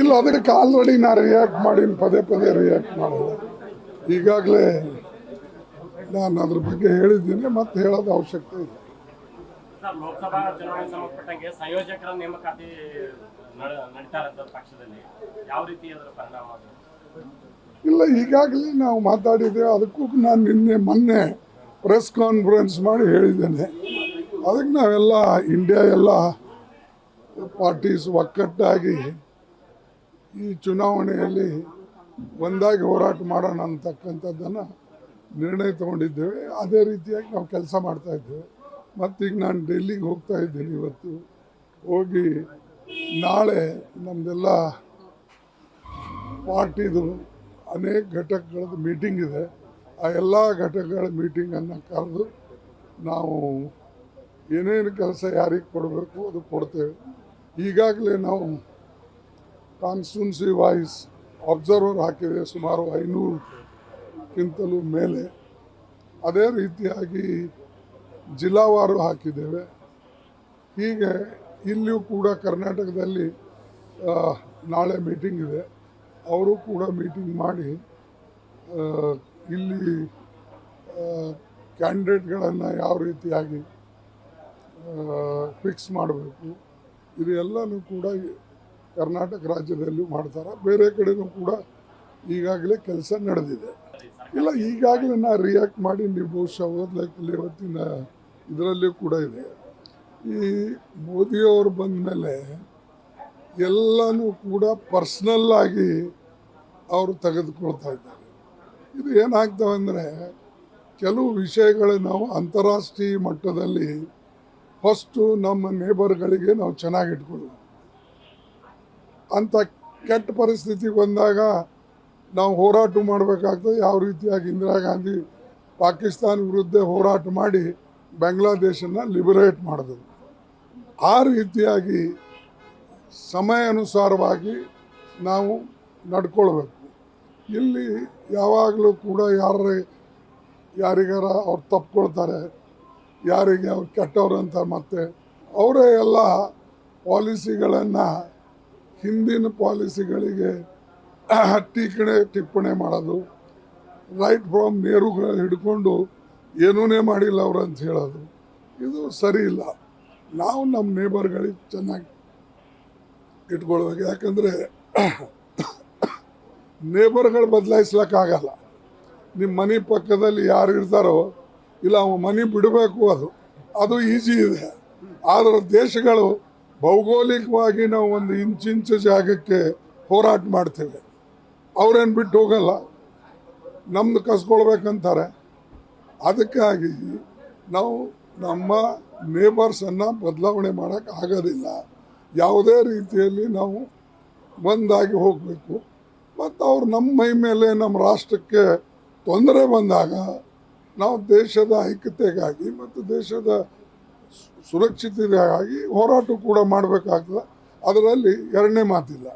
ಇಲ್ಲ ಅದಕ್ಕೆ ಆಲ್ರೆಡಿ ನಾ ರಿಯಾಕ್ಟ್ ಮಾಡಿ ಪದೇ ಪದೇ ರಿಯಾಕ್ಟ್ ಮಾಡಿದೆ. ಈಗಾಗಲೇ ನಾನು ಅದ್ರ ಬಗ್ಗೆ ಹೇಳಿದ್ದೀನಿ ಮತ್ತೆ ಹೇಳೋದು ಅವಶ್ಯಕತೆ ಇದೆ ಸರ್ ಲೋಕಸಭಾ ಚುನಾವಣೆಗೆ ಸಂಬಂಧಪಟ್ಟಂಗೆ ಸಂಯೋಜಕರ ನೇಮಕಾತಿ ನಡ- ನಡೀತಾ ಪಕ್ಷದಲ್ಲಿ ಯಾವ ರೀತಿ ಅದರ ಪರಿಣಾಮ ಇಲ್ಲ ಈಗಾಗಲೇ ನಾವು ಮಾತಾಡಿದ್ದೇವೆ ಅದಕ್ಕೂ ನಾನು ನಿನ್ನೆ ಮೊನ್ನೆ ಪ್ರೆಸ್ ಕಾನ್ಫರೆನ್ಸ್ ಮಾಡಿ ಹೇಳಿದ್ದೇನೆ. ಅದಕ್ಕೆ ನಾವೆಲ್ಲ ಇಂಡಿಯಾ ಎಲ್ಲ ಪಾರ್ಟೀಸ್ ಒಕ್ಕಟ್ಟಾಗಿ ಈ ಚುನಾವಣೆಯಲ್ಲಿ ಒಂದಾಗಿ ಹೋರಾಟ ಮಾಡೋಣ ಅಂತಕ್ಕಂಥದ್ದನ್ನು ನಿರ್ಣಯ ತಗೊಂಡಿದ್ದೇವೆ. ಅದೇ ರೀತಿಯಾಗಿ ನಾವು ಕೆಲಸ ಮಾಡ್ತಾ ಇದ್ದೇವೆ. ಮತ್ತೀಗ ನಾನು ಡೆಲ್ಲಿಗೆ ಹೋಗ್ತಾ ಇದ್ದೀನಿ ಇವತ್ತು. ಹೋಗಿ ನಾಳೆ ನಮ್ಮದೆಲ್ಲ ಪಾರ್ಟಿದು ಅನೇಕ ಘಟಕಗಳದ್ದು ಮೀಟಿಂಗ್ ಇದೆ. ಆ ಎಲ್ಲ ಘಟಕಗಳ ಮೀಟಿಂಗನ್ನು ಕರೆದು ನಾವು ಏನೇನು ಕೆಲಸ ಯಾರಿಗೆ ಕೊಡಬೇಕು ಅದು ಕೊಡ್ತೇವೆ. ಈಗಾಗಲೇ ನಾವು ಕಾನ್ಸ್ಟಿಟ್ಯೂನ್ಸಿ ವಾಯ್ಸ್ ಅಬ್ಸರ್ವರ್ ಹಾಕಿದೆ ಸುಮಾರು ಐನೂರಕ್ಕಿಂತಲೂ ಮೇಲೆ. ಅದೇ ರೀತಿಯಾಗಿ ಜಿಲ್ಲಾವಾರು ಹಾಕಿದ್ದೇವೆ. ಹೀಗೆ ಇಲ್ಲಿಯೂ ಕೂಡ ಕರ್ನಾಟಕದಲ್ಲಿ ನಾಳೆ ಮೀಟಿಂಗ್ ಇದೆ. ಅವರು ಕೂಡ ಮೀಟಿಂಗ್ ಮಾಡಿ ಇಲ್ಲಿ ಕ್ಯಾಂಡಿಡೇಟ್ಗಳನ್ನು ಯಾವ ರೀತಿಯಾಗಿ ಫಿಕ್ಸ್ ಮಾಡಬೇಕು. ಇದು ಎಲ್ಲನೂ ಕೂಡ ಕರ್ನಾಟಕ ರಾಜ್ಯದಲ್ಲೂ ಮಾಡ್ತಾರೆ. ಬೇರೆ ಕಡೆನೂ ಕೂಡ ಈಗಾಗಲೇ ಕೆಲಸ ನಡೆದಿದೆ. ಇಲ್ಲ, ಈಗಾಗಲೇ ನಾ ರಿಯಾಕ್ಟ್ ಮಾಡಿ ನೀವು ಬಹುಶಃ ಓದ್ಲಿಕ್ಕೆ ಇವತ್ತಿನ ಇದರಲ್ಲಿ ಕೂಡ ಇದೆ. ಈ ಮೋದಿಯವರು ಬಂದ ಮೇಲೆ ಎಲ್ಲನೂ ಕೂಡ ಪರ್ಸ್ನಲ್ ಆಗಿ ಅವರು ತೆಗೆದುಕೊಳ್ತಾ ಇದ್ದಾರೆ. ಇದು ಏನಾಗ್ತವೆ ಅಂದರೆ ಕೆಲವು ವಿಷಯಗಳು ನಾವು ಅಂತಾರಾಷ್ಟ್ರೀಯ ಮಟ್ಟದಲ್ಲಿ ಫಸ್ಟು ನಮ್ಮ ನೇಬರ್ಗಳಿಗೆ ನಾವು ಚೆನ್ನಾಗಿ ಇಟ್ಕೊಳ್ಳೋದು ಅಂಥ ಕೆಟ್ಟ ಪರಿಸ್ಥಿತಿ ಬಂದಾಗ ನಾವು ಹೋರಾಟ ಮಾಡಬೇಕಾಗ್ತದೆ. ಯಾವ ರೀತಿಯಾಗಿ ಇಂದಿರಾ ಗಾಂಧಿ ಪಾಕಿಸ್ತಾನ ವಿರುದ್ಧ ಹೋರಾಟ ಮಾಡಿ ಬಾಂಗ್ಲಾದೇಶನ ಲಿಬರೇಟ್ ಮಾಡಿದ್ರು. ಆ ರೀತಿಯಾಗಿ ಸಮಯ ಅನುಸಾರವಾಗಿ ನಾವು ನಡ್ಕೊಳ್ಬೇಕು. ಇಲ್ಲಿ ಯಾವಾಗಲೂ ಕೂಡ ಯಾರ ಯಾರಿಗಾರ ಅವ್ರು ತಪ್ಕೊಳ್ತಾರೆ, ಯಾರಿಗೆ ಅವ್ರು ಕೆಟ್ಟವ್ರು ಮತ್ತೆ ಅವರೇ ಎಲ್ಲ ಪಾಲಿಸಿಗಳನ್ನು ಹಿಂದಿನ ಪಾಲಿಸಿಗಳಿಗೆ ಟೀಕಣೆ ಟಿಪ್ಪಣಿ ಮಾಡೋದು ರೈಟ್ ಫ್ರಮ್ ನೇರುಗಳು ಹಿಡ್ಕೊಂಡು ಏನೂನೇ ಮಾಡಿಲ್ಲ ಅವ್ರು ಅಂತ ಹೇಳೋದು, ಇದು ಸರಿ ಇಲ್ಲ. ನಾವು ನಮ್ಮ ನೇಬರ್ಗಳಿಗೆ ಚೆನ್ನಾಗಿ ಇಟ್ಕೊಳ್ಬೇಕು. ಯಾಕಂದರೆ ನೇಬರ್ಗಳು ಬದಲಾಯಿಸ್ಲಿಕ್ಕಾಗಲ್ಲ. ನಿಮ್ಮ ಮನೆ ಪಕ್ಕದಲ್ಲಿ ಯಾರು ಇರ್ತಾರೋ, ಇಲ್ಲ ಮನೆ ಬಿಡಬೇಕು ಅದು ಅದು ಈಸಿ ಇದೆ. ಆದರೆ ದೇಶಗಳು ಭೌಗೋಳಿಕವಾಗಿ ನಾವು ಒಂದು ಇಂಚಿಂಚು ಜಾಗಕ್ಕೆ ಹೋರಾಟ ಮಾಡ್ತೇವೆ. ಅವ್ರೇನು ಬಿಟ್ಟು ಹೋಗಲ್ಲ. ನಮ್ದು ಕಸ್ಕೊಳ್ಬೇಕಂತಾರೆ. ಅದಕ್ಕಾಗಿ ನಾವು ನಮ್ಮ ನೇಬರ್ಸನ್ನು ಬದಲಾವಣೆ ಮಾಡೋಕ್ಕೆ ಆಗೋದಿಲ್ಲ. ಯಾವುದೇ ರೀತಿಯಲ್ಲಿ ನಾವು ಒಂದಾಗಿ ಹೋಗಬೇಕು. ಮತ್ತು ಅವ್ರು ನಮ್ಮ ಮೈ ಮೇಲೆ ನಮ್ಮ ರಾಷ್ಟ್ರಕ್ಕೆ ತೊಂದರೆ ಬಂದಾಗ ನಾವು ದೇಶದ ಐಕ್ಯತೆಗಾಗಿ ಮತ್ತು ದೇಶದ ಸು- ಸುರಕ್ಷತೆಗಾಗಿ ಹೋರಾಟ ಕೂಡ ಮಾಡಬೇಕಾಗ್ತದೆ. ಅದರಲ್ಲಿ ಎರಡನೇ ಮಾತಿಲ್ಲ.